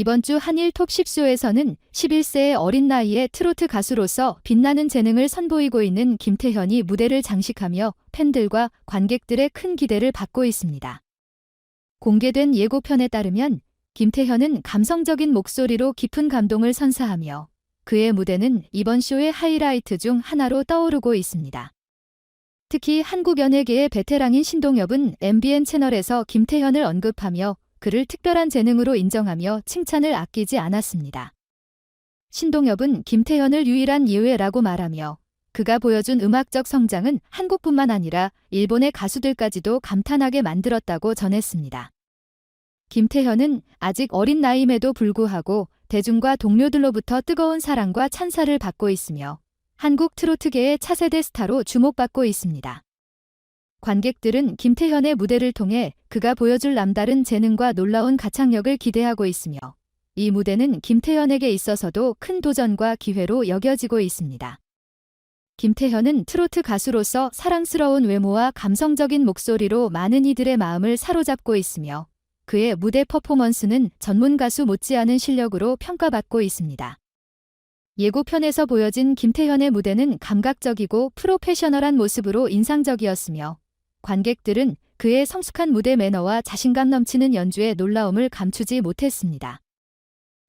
이번 주 한일 톱 10쇼에서는 11세의 어린 나이에 트로트 가수로서 빛나는 재능을 선보이고 있는 김태현이 무대를 장식하며 팬들과 관객들의 큰 기대를 받고 있습니다. 공개된 예고편에 따르면 김태현은 감성적인 목소리로 깊은 감동을 선사하며 그의 무대는 이번 쇼의 하이라이트 중 하나로 떠오르고 있습니다. 특히 한국 연예계의 베테랑인 신동엽은 MBN 채널에서 김태현을 언급하며 그를 특별한 재능으로 인정하며 칭찬을 아끼지 않았습니다. 신동엽은 김태현을 유일한 예외라고 말하며 그가 보여준 음악적 성장은 한국뿐만 아니라 일본의 가수들까지도 감탄하게 만들었다고 전했습니다. 김태현은 아직 어린 나이임에도 불구하고 대중과 동료들로부터 뜨거운 사랑과 찬사를 받고 있으며 한국 트로트계의 차세대 스타로 주목받고 있습니다. 관객들은 김태현의 무대를 통해 그가 보여줄 남다른 재능과 놀라운 가창력을 기대하고 있으며 이 무대는 김태현에게 있어서도 큰 도전과 기회로 여겨지고 있습니다. 김태현은 트로트 가수로서 사랑스러운 외모와 감성적인 목소리로 많은 이들의 마음을 사로잡고 있으며 그의 무대 퍼포먼스는 전문 가수 못지않은 실력으로 평가받고 있습니다. 예고편에서 보여진 김태현의 무대는 감각적이고 프로페셔널한 모습으로 인상적이었으며 관객들은 그의 성숙한 무대 매너와 자신감 넘치는 연주에 놀라움을 감추지 못했습니다.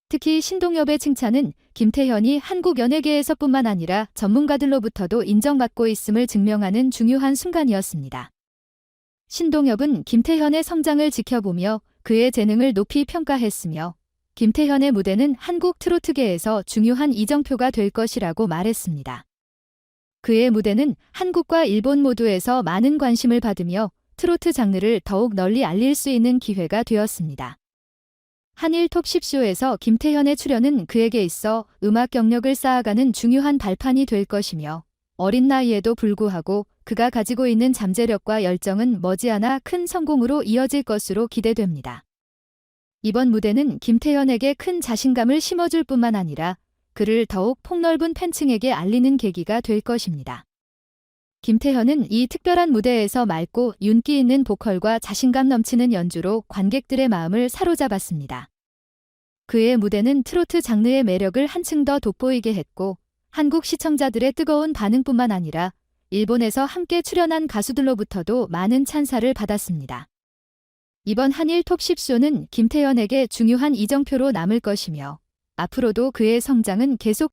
특히 신동엽의 칭찬은 김태현이 한국 연예계에서 뿐만 아니라 전문가들로부터도 인정받고 있음을 증명하는 중요한 순간이었습니다. 신동엽은 김태현의 성장을 지켜보며 그의 재능을 높이 평가했으며 김태현의 무대는 한국 트로트계에서 중요한 이정표가 될 것이라고 말했습니다. 그의 무대는 한국과 일본 모두에서 많은 관심을 받으며 트로트 장르를 더욱 널리 알릴 수 있는 기회가 되었습니다. 한일 톱 10쇼에서 김태현의 출연은 그에게 있어 음악 경력을 쌓아가는 중요한 발판이 될 것이며 어린 나이에도 불구하고 그가 가지고 있는 잠재력과 열정은 머지않아 큰 성공으로 이어질 것으로 기대됩니다. 이번 무대는 김태현에게 큰 자신감을 심어줄 뿐만 아니라 그를 더욱 폭넓은 팬층에게 알리는 계기가 될 것입니다. 김태현은 이 특별한 무대에서 맑고 윤기 있는 보컬과 자신감 넘치는 연주로 관객들의 마음을 사로잡았습니다. 그의 무대는 트로트 장르의 매력을 한층 더 돋보이게 했고 한국 시청자들의 뜨거운 반응뿐만 아니라 일본에서 함께 출연한 가수들로부터도 많은 찬사를 받았습니다. 이번 한일 톱 10쇼는 김태현에게 중요한 이정표로 남을 것이며 앞으로도 그의 성장은 계속